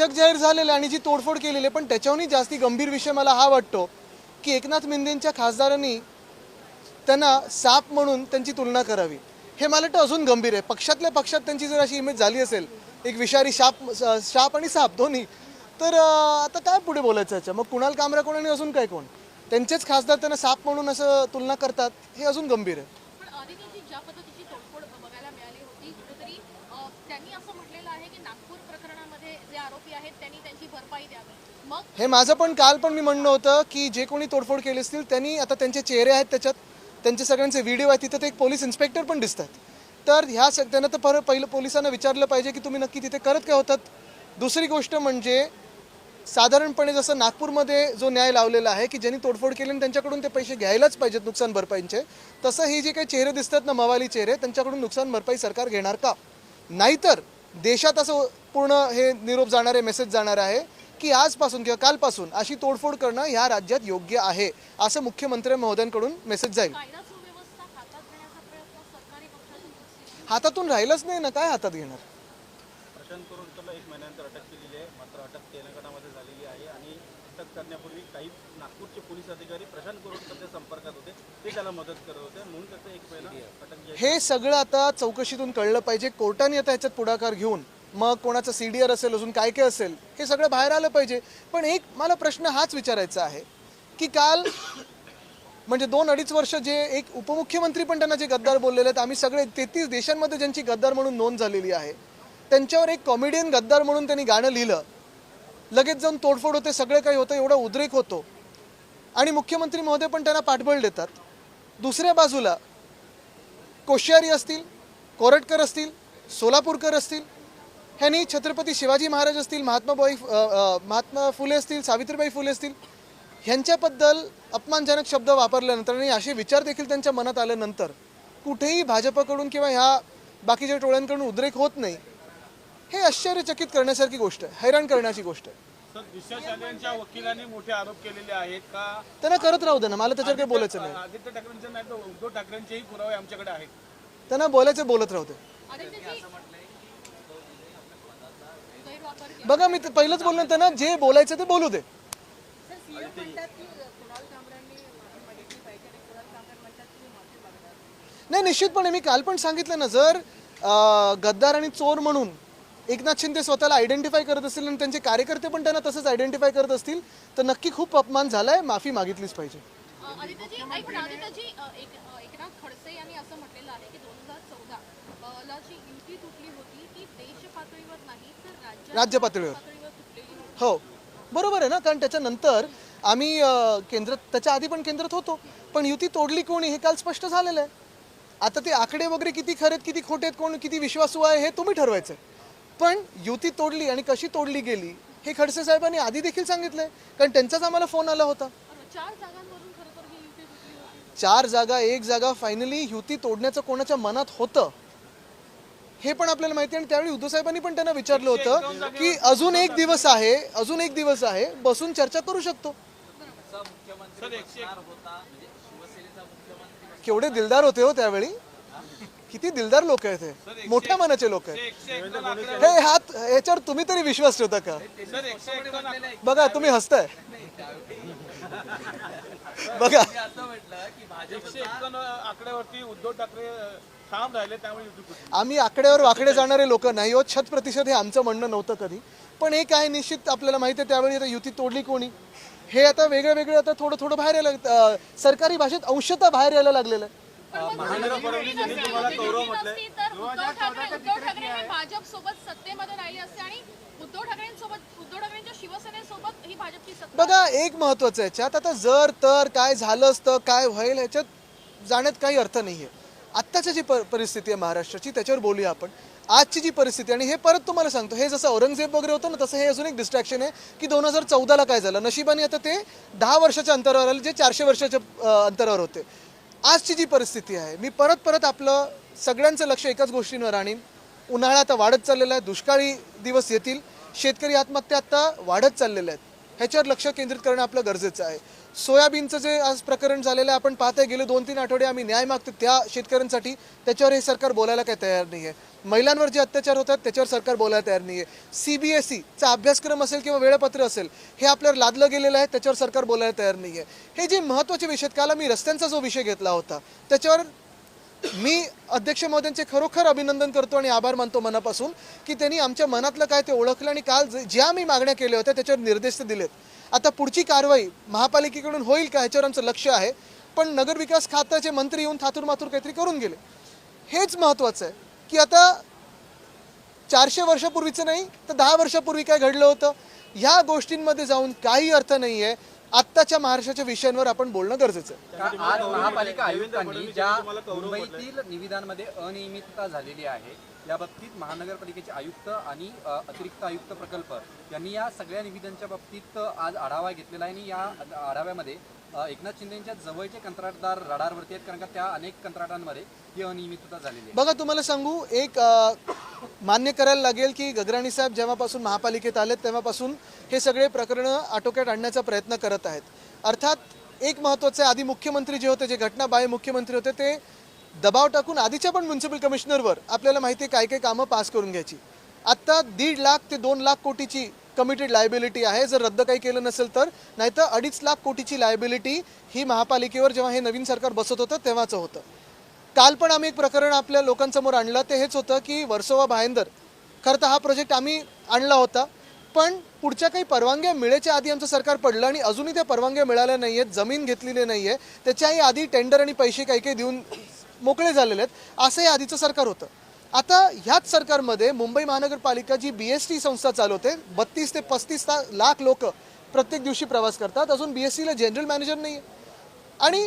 जगजाहीर झालेलं आहे आणि जी तोडफोड केलेली आहे पण त्याच्याहूनही जास्ती गंभीर विषय मला हा वाटतो की एकनाथ मिंदेंच्या खासदारांनी त्यांना साप म्हणून त्यांची तुलना करावी. हे मला वाटतं अजून गंभीर आहे. पक्षातल्या पक्षात त्यांची जर अशी इमेज झाली असेल एक विषारी शाप शाप आणि साप दोन्ही तर आता काय पुढे बोलायचं याच्या? मग कुणाल कामरा कोण आणि अजून काय कोण? त्यांचेच खासदार त्यांना साप म्हणून असं तुलना करतात हे अजून गंभीर आहे पण आदित्यजी ज्या पद्धतीची तोडफोड बघायला मिळाली होती कुठेतरी अ, त्यांनी असं म्हटलेलं आहे की नागपूर प्रकरणामध्ये जे आरोपी आहेत त्यांनी त्यांची भरपाई द्यावी. मग? हे माझं पण काल पण मी म्हणणं होतं की जे कोणी तोडफोड केली असतील त्यांनी आता त्यांचे चेहरे आहेत त्याच्यात त्यांचे सगळ्यांचे व्हिडिओ आहेत तिथं ते एक पोलीस इन्स्पेक्टर पण दिसतात तर ह्या सगळ्यांना तर पहिलं पोलिसांना विचारलं पाहिजे की तुम्ही नक्की तिथे करत काय होतात? दुसरी गोष्ट म्हणजे साधारणपणे जसं नागपूरमध्ये जो न्याय लावलेला आहे की ज्यांनी तोडफोड केली आणि त्यांच्याकडून ते पैसे घ्यायलाच पाहिजेत नुकसान भरपाईंचे तसं हे जे काही चेहरे दिसतात ना मवाली चेहरे त्यांच्याकडून नुकसान भरपाई सरकार घेणार का? नाहीतर देशात असं पूर्ण हे निरोप जाणारे मेसेज जाणार आहे की आजपासून किंवा कालपासून अशी तोडफोड करणं ह्या राज्यात योग्य आहे असं मुख्यमंत्री महोदयांकडून मेसेज जाईल. हातातून राहिलंच नाही ना काय हातात घेणार? प्रशांत करोडकरला एक महिन्यानंतर अटक केलेली आहे मात्र अटक तेलंगणामध्ये झालेली आहे आणि अटक करण्यापूर्वी काही नागपूरचे पोलीस अधिकारी प्रशांत करोडकरच्या संपर्कात होते. ते त्याला मदत करत होते. म्हणून त्याचं एक अटक हे सगळं आता चौकशीतून कळलं पाहिजे. कोर्टाने आता ह्याच्यात पुढाकार घेऊन मग कोणाचं सी डी आर असेल अजून काय काय असेल हे सगळं बाहेर आलं पाहिजे. पण एक मला प्रश्न हाच विचारायचा आहे की काल म्हणजे दोन अडीच वर्ष जे एक उपमुख्यमंत्री पण त्यांना जे गद्दार बोललेले आहेत आम्ही सगळे तेहतीस देशांमध्ये ज्यांची गद्दार म्हणून नोंद झालेली आहे त्यांच्यावर एक कॉमेडियन गद्दार म्हणून त्यांनी गाणं लिहिलं. लगेच जाऊन तोडफोड होते सगळं काही होतं एवढा उद्रेक होतो. आणि मुख्यमंत्री महोदय पण त्यांना पाठबळ देतात. दुसऱ्या बाजूला कोश्यारी असतील कोरटकर असतील सोलापूरकर असतील ह्यांनी छत्रपती शिवाजी महाराज असतील महात्माबाई महात्मा फुले असतील सावित्रीबाई फुले असतील ह्यांच्याबद्दल अपमानजनक शब्द वापरल्यानंतर आणि असे विचार देखील त्यांच्या मनात आल्यानंतर कुठेही भाजपकडून किंवा ह्या बाकीच्या टोळ्यांकडून उद्रेक होत नाही. हे आश्चर्यचकित करण्यासारखी गोष्ट आहे हैराण करण्याची गोष्ट आहे. सर दिशा चालियांच्या वकिलांनी मोठे आरोप केलेले आहेत का? त्यांना करत राहू दे ना मला त्याच्यावर काही बोलायचं नाही. आदित्य ठाकरेंचे नाही तर उद्धव ठाकरेंचेही पुरावे आमच्याकडे आहेत. त्यांना बोलायचं बोलत राहू दे. बघा मी ते पहिलंच बोललो ना त्यांना जे बोलायचं ते बोलू दे. नाही निश्चितपणे मी काल पण सांगितलं ना जर अं, गद्दार आणि चोर म्हणून एकनाथ शिंदे स्वतःला आयडेंटिफाय करत असतील आणि त्यांचे कार्यकर्ते पण त्यांना तसंच आयडेंटिफाय करत असतील तर नक्की खूप अपमान झालाय माफी मागितलीच पाहिजे. अ, आदित्यजी ऐक ना, आदित्यजी अ, एक अ, एकनाथ खडसे यांनी असं म्हटलेलं आहे की दोन हजार चौदा ला जी युती तुटली होती ती देश पातळीवर नाही तर राज्य पातळीवर हो. बरोबर आहे ना कारण त्याच्यानंतर आम्ही अं, केंद्रात त्याच्या आधी पण केंद्रात होतो पण युती तोडली कोणी हे काल स्पष्ट झालेलं आहे. आता ते आकडे वगैरे किती खरे आहेत किती खोटे आहेत कोण किती विश्वासू आहे हे तुम्ही ठरवायचं पण युती तोडली आणि कशी तोडली गेली हे खडसे साहेबांनी आधी देखील सांगितलंय. कारण त्यांचाच आम्हाला फोन आला होता. चार ही जागा एक जागा फायनली युती तोडण्याचं कोणाच्या मनात होतं हे पण आपल्याला माहिती आहे. आणि त्यावेळी उद्धव साहेबांनी पण त्यांना विचारलं होतं की अजून एक दिवस आहे अजून एक दिवस आहे बसून चर्चा करू शकतो. केवढे दिलदार होते हो त्यावेळी. किती दिलदार लोक आहेत हे. मोठ्या मनाचे लोक आहेत. हे हात ह्याच्यावर तुम्ही तरी विश्वास ठेवता का? बघा तुम्ही हसताय. बघा. आकड्यावरती उद्धव ठाकरे ठाम राहिले त्यामुळे आम्ही आकड्यावर वाकडे जाणारे लोक नाही हो शत प्रतिशत हे आमचं म्हणणं नव्हतं कधी. पण एक आहे निश्चित आपल्याला माहिती आहे त्यावेळी आता युती तोडली कोणी? हे आता वेगळं वेगळं आता थोडं थोडं बाहेर यायला सरकारी भाषेत अंशतः बाहेर यायला लागलेलं आहे. महादेव फडणवीस यांनी तुम्हाला गौरव म्हटलंय. नसती तर उद्धव ठाकरे उद्धव ठाकरे हे भाजप सोबत सत्तेमध्ये राहिले असते आणि उद्धव ठाकरेंसोबत उद्धव ठाकरेंच्या शिवसेनेसोबत ही भाजपची सत्ता बघा एक महत्वाचं आहे. याच्यात आता जर तर काय झालं असतं काय होईल ह्याच्यात जाण्यात काही अर्थ नाही आहे आत्ताची जी परिस्थिती आहे महाराष्ट्राची त्याच्यावर बोलूया आपण. आजची जी परिस्थिती आणि हे परत तुम्हाला सांगतो हे जसं औरंगजेब वगैरे होतं ना तसं हे अजून एक डिस्ट्रॅक्शन आहे की दोन हजार चौदाला काय झालं? नशिबाने आता ते दहा वर्षाच्या अंतरावर आले जे चारशे वर्षाच्या अं, अंतरावर होते. आजची जी परिस्थिती आहे मी परत परत आपलं सगळ्यांचं लक्ष एकाच गोष्टींवर आणीन. उन्हाळा आता वाढत चाललेला आहे दुष्काळी दिवस येतील. शेतकरी आत्महत्या आता वाढत चाललेल्या आहेत. ह्याच्यावर लक्ष केंद्रित करणं आपलं गरजेचं आहे. सोयाबीनचं जे आज प्रकरण झालेलं आहे आपण पाहतोय गेले दोन तीन आठवडे आम्ही न्याय मागतो त्या शेतकऱ्यांसाठी त्याच्यावर हे सरकार बोलायला काही तयार नाही आहे महिलांवर जे अत्याचार होतात त्याच्यावर सरकार बोलायला तयार नाही आहे सी बी एस ईचा अभ्यासक्रम असेल किंवा वेळापत्र असेल हे आपल्यावर लादलं गेलेलं आहे त्याच्यावर सरकार बोलायला तयार नाही आहे हे जे महत्त्वाचे विषय आहेत काल मी रस्त्यांचा जो विषय घेतला होता त्याच्यावर मी अध्यक्ष महोदयांचे खरोखर अभिनंदन करतो आणि आभार मानतो मनापासून की त्यांनी आमच्या मनातलं काय ते ओळखलं आणि काल जे- ज्या मी मागण्या केल्या होत्या त्याच्यावर निर्देश ते दिलेत. आता पुढची कारवाई महापालिकेकडून होईल का ह्याच्यावर आमचं लक्ष आहे पण नगरविकास खात्याचे मंत्री येऊन थातूर माथूर काहीतरी करून गेले. हेच महत्त्वाचं आहे की आता चारशे वर्षापूर्वीचं नाही तर दहा वर्षापूर्वी काय घडलं होतं? ह्या गोष्टींमध्ये जाऊन काही अर्थ नाही आहे आत्ताच्या महाराष्ट्राच्या विषयांवर आपण बोलणं गरजेचं आहे. आज महापालिका आयुक्तांनी ज्या मुंबईतील निविदांमध्ये अनियमितता झालेली आहे या बाबतीत महानगरपालिकेचे आयुक्त आणि अ, अतिरिक्त आयुक्त प्रकल्प यांनी या सगळ्या निविदांच्या बाबतीत आज आढावा घेतलेला आहे आणि या आढाव्यामध्ये एकनाथ शिंदेच्या जवळचे कंत्राटदार रडारवरती आहेत कारण का त्या अनेक कंत्राटांमध्ये ही अनियमितता झालेली आहे. बघा तुम्हाला सांगू एक अ, मान्य करायला लागेल की गगराणी साहेब जेव्हापासून महापालिकेत आलेत तेव्हापासून हे सगळे प्रकरणं आटोक्यात आणण्याचा प्रयत्न करत आहेत. अर्थात एक महत्त्वाचं आहे आधी मुख्यमंत्री जे होते जे घटनाबाह्य मुख्यमंत्री होते ते दबाव टाकून आधीच्या पण म्युन्सिपल कमिशनरवर आपल्याला माहिती आहे काय काय कामं पास करून घ्यायची. आत्ता दीड लाख ते दोन लाख कोटीची कमिटेड लायबिलिटी आहे. जर रद्द काही केलं नसेल तर नाहीतर अडीच लाख कोटीची लायबिलिटी ही महापालिकेवर जेव्हा हे नवीन सरकार बसत होतं तेव्हाचं होतं. काल पण आम्ही एक प्रकरण आपल्या लोकांसमोर आणलं. ते हेच होतं की वर्सोवा भायंदर खरं तर हा प्रोजेक्ट आम्ही आणला होता. पण पुढच्या काही परवानग्या मिळायच्या आधी आमचं सरकार पडलं आणि अजूनही त्या परवानग्या मिळाल्या नाही आहेत जमीन घेतलेली नाही आहे त्याच्याही आधी टेंडर आणि पैसे काही काही देऊन मोकळे झालेले आहेत. असंही आधीचं सरकार होतं. आता ह्याच सरकारमध्ये मुंबई महानगरपालिका जी बी एस टी संस्था चालवते बत्तीस ते पस्तीस ता- लाख लोक प्रत्येक दिवशी प्रवास करतात. अजून बी एस टीला जनरल मॅनेजर नाही आहे आणि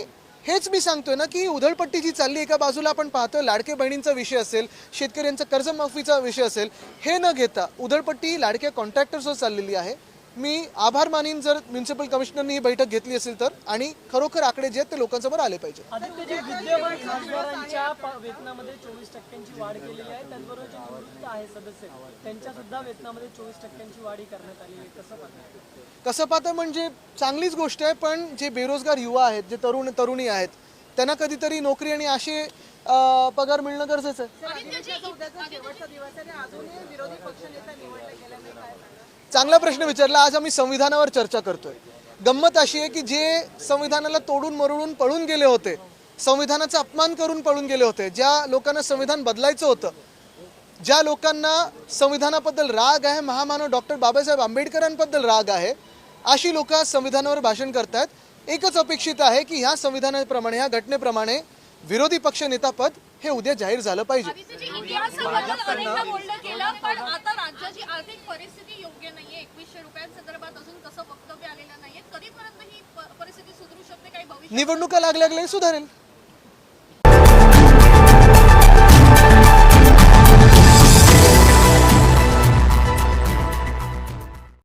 हेच मी सांगतोय ना की उधळपट्टी जी चालली एका बाजूला आपण पाहतोय लाडके बहिणींचा विषय असेल शेतकऱ्यांचा कर्जमाफीचा विषय असेल हे न घेता उधळपट्टी लाडक्या कॉन्ट्रॅक्टर्सवर चाललेली आहे. मी आभार मानीन जर म्युन्सिपल कमिशनरनी ही बैठक घेतली असेल तर आणि खरोखर आकडे जे आहेत ते लोकांसमोर आले पाहिजे आदित्यजी विद्यमान खासदारांच्या प- वेतनामध्ये चोवीस टक्क्यांची वाढ केलेली आहे. त्याचबरोबर जे निवृत्त आहे सदस्य त्यांच्या सुद्धा वेतनामध्ये चोवीस टक्क्यांची वाढी करण्यात आली आहे. कसं पाहता कसं पाहतं म्हणजे चांगलीच गोष्ट आहे पण जे बेरोजगार युवा आहेत जे तरुण तरुणी आहेत त्यांना कधीतरी नोकरी आणि असे पगार मिळणं गरजेचं आहे. चांगला प्रश्न विचारला आज आम्ही संविधानावर चर्चा करतोय. गंमत अशी आहे की जे संविधानाला तोडून मरडून पळून गेले होते संविधानाचा अपमान करून पळून गेले होते ज्या लोकांना संविधान बदलायचं होतं ज्या लोकांना संविधानाबद्दल राग आहे महामानव डॉक्टर बाबासाहेब आंबेडकरांबद्दल राग आहे अशी लोक संविधानावर भाषण करतायत. एकच अपेक्षित आहे की ह्या संविधानाप्रमाणे ह्या घटनेप्रमाणे विरोधी पक्ष नेतापद हे उद्या जाहीर झालं पाहिजे. आदित्यजी इतिहासाबद्दल अनेकदा बोलणं केलं पण आता राज्याची आर्थिक परिस्थिती योग्य नाहीये. एकवीसशे रुपयांसंदर्भात अजून कसं वक्तव्य आलेलं नाहीये. कधीपर्यंत ही प- परिस्थिती सुधरू शकते काही भविष्य निवडणुका लागल्या सुधारेल?